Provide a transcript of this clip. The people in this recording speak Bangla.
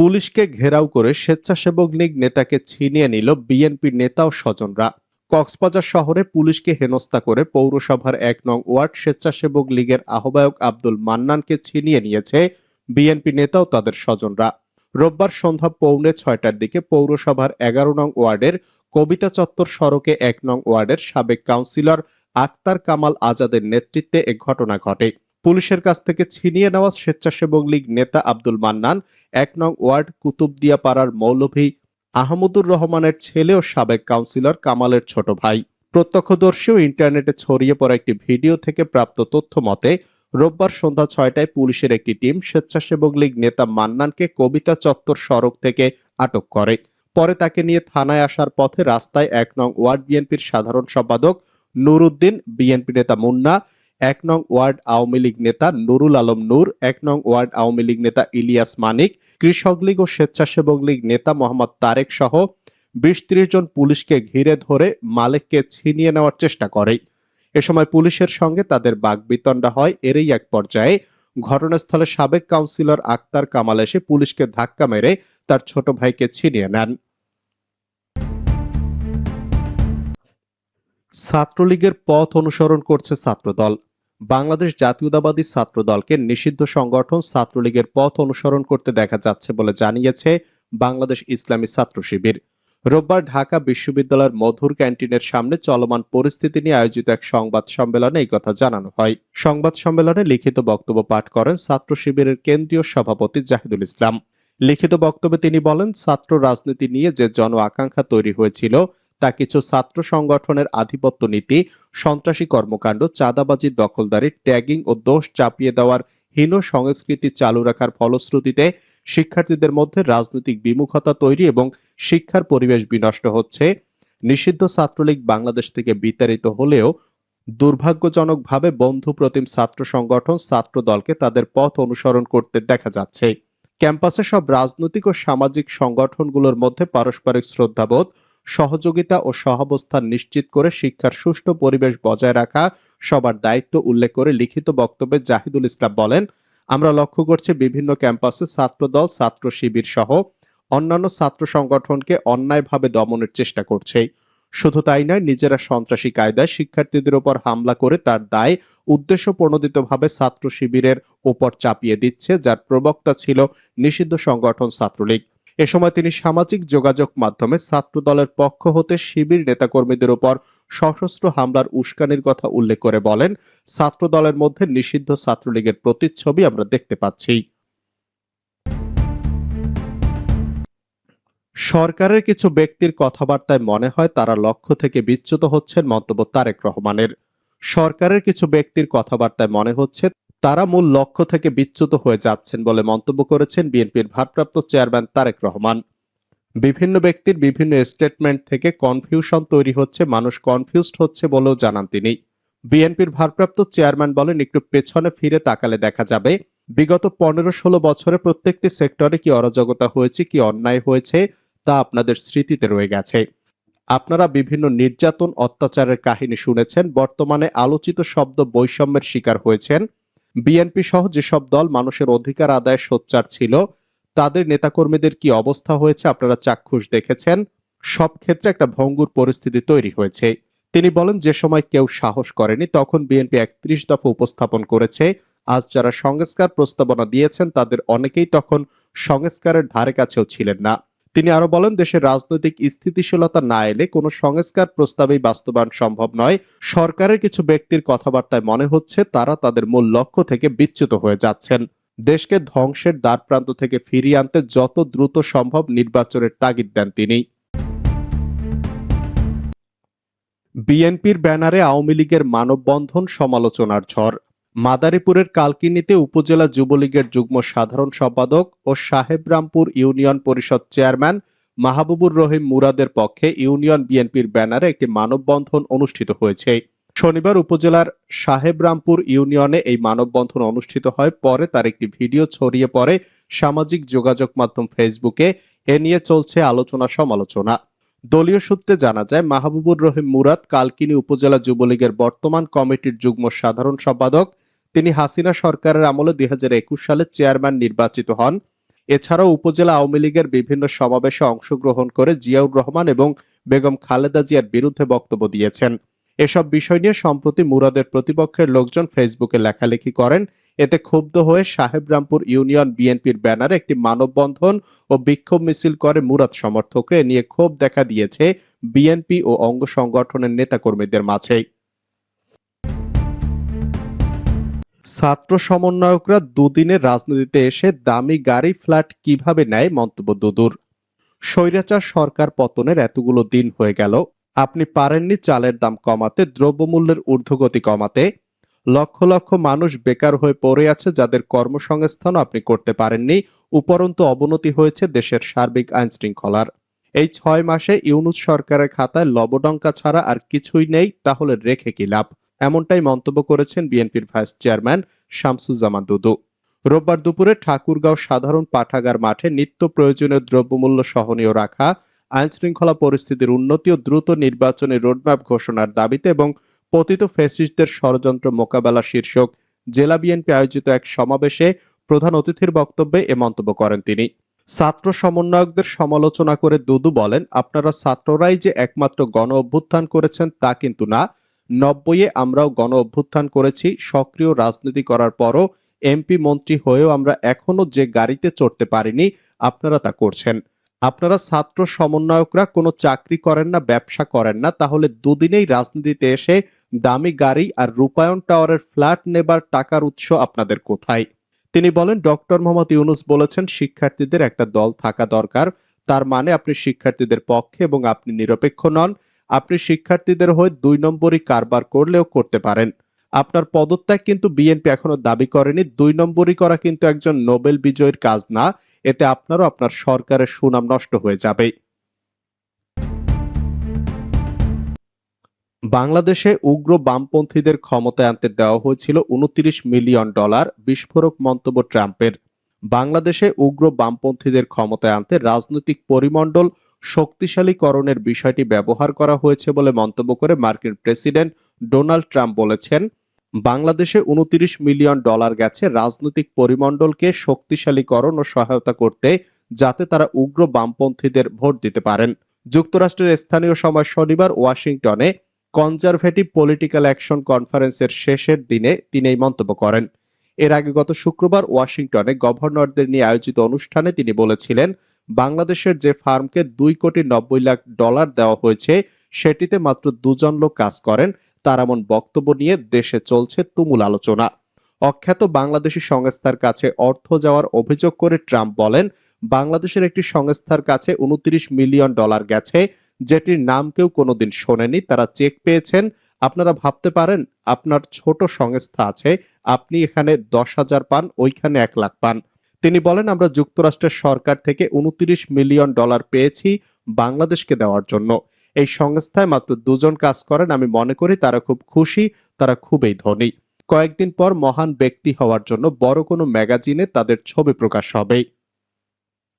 পুলিশকে ঘেরাও করে স্বেচ্ছাসেবক লীগ নেতাকে ছিনিয়ে নিল বিএনপির নেতা ও স্বজনরা। কক্সবাজার শহরে পুলিশকে হেনস্থা করে পৌরসভার এক নং ওয়ার্ড স্বেচ্ছাসেবক লীগের আহ্বায়ক আব্দুল মান্নানকে ছিনিয়ে নিয়েছে বিএনপি নেতা ও তাদের স্বজনরা। রোববার সন্ধ্যা পৌনে ছয়টার দিকে পৌরসভার এগারো নং ওয়ার্ডের কবিতা চত্বর সড়কে এক নং ওয়ার্ডের সাবেক কাউন্সিলর আক্তার কামাল আজাদের নেতৃত্বে এ ঘটনা ঘটে। পুলিশের কাছ থেকে ছিনিয়ে নেওয়া স্বেচ্ছাসেবক লীগ নেতা আব্দুল মান্নান, এক নং ওয়ার্ড কুতুবদিয়া পাড়ার মৌলভী আহমদুর রহমানের ছেলে ও সাবেক কাউন্সিলর কামালের ছোট ভাই। প্রত্যক্ষদর্শী ইন্টারনেটে ছড়িয়ে পড়া একটি ভিডিও থেকে প্রাপ্ত তথ্য মতে, রোববার সন্ধ্যা ছয়টায় পুলিশের একটি টিম স্বেচ্ছাসেবক লীগ নেতা মান্নানকে কবিতা চত্বর সড়ক থেকে আটক করে। পরে তাকে নিয়ে থানায় আসার পথে রাস্তায় এক নং ওয়ার্ড বিএনপির সাধারণ সম্পাদক নুরুদ্দিন, বিএনপি নেতা মুন্না এক নং ওয়ার্ড আওয়ামী লীগ নেতা নুরুল আলম নূর, এক নং ওয়ার্ড আওয়ামী লীগ নেতা ইলিয়াস মানিক, কৃষক লীগ ও স্বেচ্ছাসেবক লীগ নেতা মোহাম্মদ তারেক সহ বিশ ত্রিশ জন পুলিশকে ঘিরে ধরে মালেককে ছিনিয়ে নেওয়ার চেষ্টা করে। এ সময় পুলিশের সঙ্গে তাদের বাগবিতণ্ডা হয়। এরই এক পর্যায়ে ঘটনাস্থলে সাবেক কাউন্সিলর আক্তার কামাল এসে পুলিশকে ধাক্কা মেরে তার ছোট ভাইকে ছিনিয়ে নেন। ছাত্রলীগের পথ অনুসরণ করছে ছাত্রদল। বাংলাদেশ জাতীয়তাবাদী ছাত্র দলকে নিষিদ্ধ সংগঠন ছাত্রলীগের পথ অনুসরণ করতে দেখা যাচ্ছে বলে জানিয়েছে বাংলাদেশ ইসলামী ছাত্র শিবির। রোববার ঢাকা বিশ্ববিদ্যালয়ের মধুর ক্যান্টিনের সামনে চলমান পরিস্থিতি নিয়ে আয়োজিত এক সংবাদ সম্মেলনে এই কথা জানানো হয়। সংবাদ সম্মেলনে লিখিত বক্তব্য পাঠ করেন ছাত্র শিবিরের কেন্দ্রীয় সভাপতি জাহিদুল ইসলাম। লিখিত বক্তব্যে তিনি বলেন, ছাত্র রাজনীতি নিয়ে যে জন আকাঙ্ক্ষা তৈরি হয়েছিল, তা কিছু ছাত্র সংগঠনের আধিপত্য নীতি, সন্ত্রাসী কর্মকাণ্ড, চাঁদাবাজি, দখলদারি, ট্যাগিং ও দোষ চাপিয়ে দেওয়ার হীন সংস্কৃতি চালু রাখার ফলশ্রুতিতে শিক্ষার্থীদের মধ্যে রাজনৈতিক বিমুখতা তৈরি এবং শিক্ষার পরিবেশ বিনষ্ট হচ্ছে। নিষিদ্ধ ছাত্রলীগ বাংলাদেশ থেকে বিতাড়িত হলেও দুর্ভাগ্যজনকভাবে বন্ধু প্রতিম ছাত্র সংগঠন ছাত্র দলকে তাদের পথ অনুসরণ করতে দেখা যাচ্ছে। ক্যাম্পাসে সব রাজনৈতিক ও সামাজিক সংগঠনগুলোর মধ্যে পারস্পরিক শ্রদ্ধাবোধ, সহযোগিতা ও সহাবস্থান নিশ্চিত করে শিক্ষার সুষ্ঠু পরিবেশ বজায় রাখা সবার দায়িত্ব উল্লেখ করে লিখিত বক্তব্যে জাহিদুল ইসলাম বলেন, আমরা লক্ষ্য করছি বিভিন্ন ক্যাম্পাসে ছাত্রদল ছাত্র শিবির সহ অন্যান্য ছাত্র সংগঠনকে অন্যায়ভাবে দমনের চেষ্টা করছে। শুধু তাই নয়, নিজেরা সন্ত্রাসী কায়দায় শিক্ষার্থীদের উপর হামলা করে তার দায় উদ্দেশ্য প্রণোদিতভাবে ছাত্র শিবিরের ওপর চাপিয়ে দিচ্ছে, যার প্রবক্তা ছিল নিষিদ্ধ সংগঠন ছাত্রলীগ। এ সময় তিনি সামাজিক যোগাযোগ মাধ্যমে ছাত্র দলের পক্ষ হতে শিবির নেতাকর্মীদের উপর সশস্ত্র হামলার উস্কানির কথা উল্লেখ করে বলেন ছাত্র দলের মধ্যে নিষিদ্ধ ছাত্রলীগের প্রতিচ্ছবি আমরা দেখতে পাচ্ছি। সরকারের কিছু ব্যক্তির কথাবার্তায় মনে হয় তারা লক্ষ্য থেকে বিচ্যুত হচ্ছেন মন্তব্য তারেক রহমানের। সরকারের কিছু ব্যক্তির কথাবার্তায় মনে হচ্ছে তারা মূল লক্ষ্য থেকে বিচ্যুত হয়ে যাচ্ছেন বলে মন্তব্য করেছেন বিএনপির ভারপ্রাপ্ত চেয়ারম্যান তারেক রহমান। বিভিন্ন ব্যক্তির বিভিন্ন স্টেটমেন্ট থেকে কনফিউশন তৈরি হচ্ছে, মানুষ কনফিউজড হচ্ছে বলেও জানান তিনি। বিএনপির ভারপ্রাপ্ত চেয়ারম্যান বলেন, একটু পেছনে ফিরে তাকালে দেখা যাবে। বিগত পনেরো ষোলো বছরে প্রত্যেকটি সেক্টরে কি অরাজকতা হয়েছে, কি অন্যায় হয়েছে তা আপনাদের স্মৃতিতে রয়ে গেছে। আপনারা বিভিন্ন নির্যাতন অত্যাচারের কাহিনী শুনেছেন, বর্তমানে আলোচিত শব্দ বৈষম্যের শিকার হয়েছেন। বিএনপি সহ যেসব দল মানুষের অধিকার আদায় সোচ্চার ছিল, তাদের নেতাকর্মীদের কি অবস্থা হয়েছে আপনারা চাক্ষুষ দেখেছেন। সব ক্ষেত্রে একটা ভঙ্গুর পরিস্থিতি তৈরি হয়েছে। তিনি বলেন, যে সময় কেউ সাহস করেনি, তখন বিএনপি একত্রিশ দফা উপস্থাপন করেছে। আজ যারা সংস্কার প্রস্তাবনা দিয়েছেন, তাদের অনেকেই তখন সংস্কারের ধারে কাছেও ছিলেন না। তিনি আরও বলেন, দেশের রাজনৈতিক স্থিতিশীলতা না এলে কোনো সংস্কার প্রস্তাবেই বাস্তবায়ন সম্ভব নয়। সরকারের কিছু ব্যক্তির কথাবার্তায় মনে হচ্ছে তারা তাদের মূল লক্ষ্য থেকে বিচ্যুত হয়ে যাচ্ছেন। দেশকে ধ্বংসের দ্বার প্রান্ত থেকে ফিরিয়ে আনতে যত দ্রুত সম্ভব নির্বাচনের তাগিদ দেন তিনি। বিএনপির ব্যানারে আওয়ামী লীগের মানববন্ধন সমালোচনার ঝড়। মাদারীপুরের কালকিনিতে উপজেলা যুবলীগের যুগ্ম সাধারণ সম্পাদক ও সাহেবরামপুর ইউনিয়ন পরিষদ চেয়ারম্যান মাহবুবুর রহিম মুরাদের পক্ষে ইউনিয়ন বিএনপির ব্যানারে একটি মানববন্ধন অনুষ্ঠিত হয়েছে। শনিবার উপজেলার সাহেবরামপুর ইউনিয়নে এই মানববন্ধন অনুষ্ঠিত হয়। পরে তার একটি ভিডিও ছড়িয়ে পড়ে সামাজিক যোগাযোগ মাধ্যম ফেসবুকে। এ নিয়ে চলছে আলোচনা সমালোচনা দলীয় সূত্রে জানা যায়, মাহবুবুর রহিম মুরাদ কালকিনি উপজেলা যুবলীগের বর্তমান কমিটির যুগ্ম সাধারণ সম্পাদক। তিনি হাসিনা সরকারের আমলে দুই হাজার একুশ সালে চেয়ারম্যান নির্বাচিত হন। এছাড়াও উপজেলা আওয়ামী লীগের বিভিন্ন সমাবেশে অংশগ্রহণ করে জিয়াউর রহমান এবং বেগম খালেদা জিয়ার বিরুদ্ধে বক্তব্য দিয়েছেন। এসব বিষয় নিয়ে সম্প্রতি মুরাদের প্রতিপক্ষের লোকজন ফেসবুকে লেখালেখি করেন। এতে ক্ষুব্ধ হয়ে সাহেবরামপুর ইউনিয়ন বিএনপির ব্যানারে একটি মানববন্ধন ও বিক্ষোভ মিছিল করে মুরাদ সমর্থকরা নিয়ে ক্ষোভ দেখা দিয়েছে বিএনপি ও অঙ্গ সংগঠনের নেতাকর্মীদের মাঝে ছাত্র সমন্বয়করা দুদিনের রাজনীতিতে এসে দামি গাড়ি, ফ্ল্যাট কীভাবে নেয় মন্তব্য দুদুর। স্বৈরাচার সরকার পতনের এতগুলো দিন হয়ে গেল। আপনি পারেননি চালের দাম কমাতে, দ্রব্যমূল্যের ঊর্ধ্বগতি কমাতে। লক্ষ লক্ষ মানুষ বেকার হয়ে পড়ে আছে যাদের কর্মসংস্থানও আপনি করতে পারেননি। উপরন্তু অবনতি হয়েছে দেশের সার্বিক আইন শৃঙ্খলার এই ছয় মাসে ইউনুস সরকারের খাতায় লবডঙ্কা ছাড়া আর কিছুই নেই, তাহলে রেখে কি লাভ? এমনটাই মন্তব্য করেছেন বিএনপির ভাইস চেয়ারম্যান শামসুজ্জামান দুদু। রোববার দুপুরে ঠাকুরগাঁও সাধারণ পাঠাগার মাঠে নিত্য প্রয়োজনীয় দ্রব্যমূল্য সহনীয় রাখা আইন শৃঙ্খলা পরিস্থিতির উন্নতি ও দ্রুত নির্বাচনী রোডম্যাপ ঘোষণার দাবিতে এবং পতিত ফ্যাসিস্টদের ষড়যন্ত্র মোকাবেলা শীর্ষক জেলা বিএনপি আয়োজিত এক সমাবেশে প্রধান অতিথির বক্তব্যে এ মন্তব্য করেন তিনি। ছাত্র সমন্বয়কদের সমালোচনা করে দুদু বলেন, আপনারা ছাত্ররাই যে একমাত্র গণ অভ্যুত্থান করেছেন তা কিন্তু না। নব্বইয়ে আমরাও গণ অভ্যুত্থান করেছি, সক্রিয় রাজনীতি করার পরও এমপি মন্ত্রী হয়েও আমরা এখনও যে গাড়িতে চড়তে পারিনি, আপনারা তা করছেন। আপনারা ছাত্র সমন্বয়করা কোনো চাকরি করেন না, ব্যবসা করেন না, তাহলে দুদিনেই রাজনীতিতে এসে দামি গাড়ি আর রূপায়ণ টাওয়ারের ফ্ল্যাট নেবার টাকার উৎস আপনাদের কোথায়? তিনি বলেন, ডক্টর মোহাম্মদ ইউনুস বলেছেন, শিক্ষার্থীদের একটা দল থাকা দরকার। তার মানে আপনি শিক্ষার্থীদের পক্ষে এবং আপনি নিরপেক্ষ নন। আপনি শিক্ষার্থীদের হয়ে দুই নম্বরই কারবার করলেও করতে পারেন। আপনার পদত্যাগ কিন্তু বিএনপি এখনও দাবি করেনি। দুই নম্বরই করা কিন্তু একজন নোবেল বিজয়ীর কাজ না। এতে আপনারও আপনার সরকারের সুনাম নষ্ট হয়ে যাবে। বাংলাদেশে উগ্র বামপন্থীদের ক্ষমতায় আনতে দেওয়া হয়েছিল উনত্রিশ মিলিয়ন ডলার বিস্ফোরক মন্তব্য ট্রাম্পের। বাংলাদেশে উগ্র বামপন্থীদের ক্ষমতায় আনতে রাজনৈতিক পরিমণ্ডল শক্তিশালীকরণের বিষয়টি ব্যবহার করা হয়েছে বলে মন্তব্য করে মার্কিন প্রেসিডেন্ট ডোনাল্ড ট্রাম্প বলেছেন। বাংলাদেশে উনত্রিশ মিলিয়ন ডলার গেছে রাজনৈতিক পরিমণ্ডলকে শক্তিশালীকরণ ও সহায়তা করতে, যাতে তারা উগ্র বামপন্থীদের ভোট দিতে পারেন। যুক্তরাষ্ট্রের স্থানীয় সময় শনিবার ওয়াশিংটনে কনজারভেটিভ পলিটিক্যাল অ্যাকশন কনফারেন্সের শেষের দিনে তিনি এই মন্তব্য করেন। এর আগে গত শুক্রবার ওয়াশিংটনে গভর্নরদের নিয়ে আয়োজিত অনুষ্ঠানে তিনি বলেছিলেন, বাংলাদেশের যে ফার্মকে দুই কোটি নব্বই লাখ ডলার দেওয়া হয়েছে, সেটিতে মাত্র দুজন লোক কাজ করেন। তার এমন বক্তব্য নিয়ে দেশে চলছে তুমুল আলোচনা। অখ্যাত বাংলাদেশি সংস্থার কাছে অর্থ যাওয়ার অভিযোগ করে ট্রাম্প বলেন, বাংলাদেশের একটি সংস্থার কাছে উনত্রিশ মিলিয়ন ডলার গেছে, যেটির নাম কেউ কোনোদিন শোনেনি, তারা চেক পেয়েছেন। আপনারা ভাবতে পারেন, আপনার ছোট সংস্থা আছে, আপনি এখানে দশ হাজার পান, ওইখানে এক লাখ পান। তিনি বলেন, আমরা যুক্তরাষ্ট্রের সরকার থেকে উনত্রিশ মিলিয়ন ডলার পেয়েছি বাংলাদেশকে দেওয়ার জন্য। এই সংস্থায় মাত্র দুজন কাজ করেন, আমি মনে করি তারা খুব খুশি, তারা খুবই ধনী। কয়েকদিন পর মহান ব্যক্তি হওয়ার জন্য বড় কোনো ম্যাগাজিনে তাদের ছবি প্রকাশ হবে।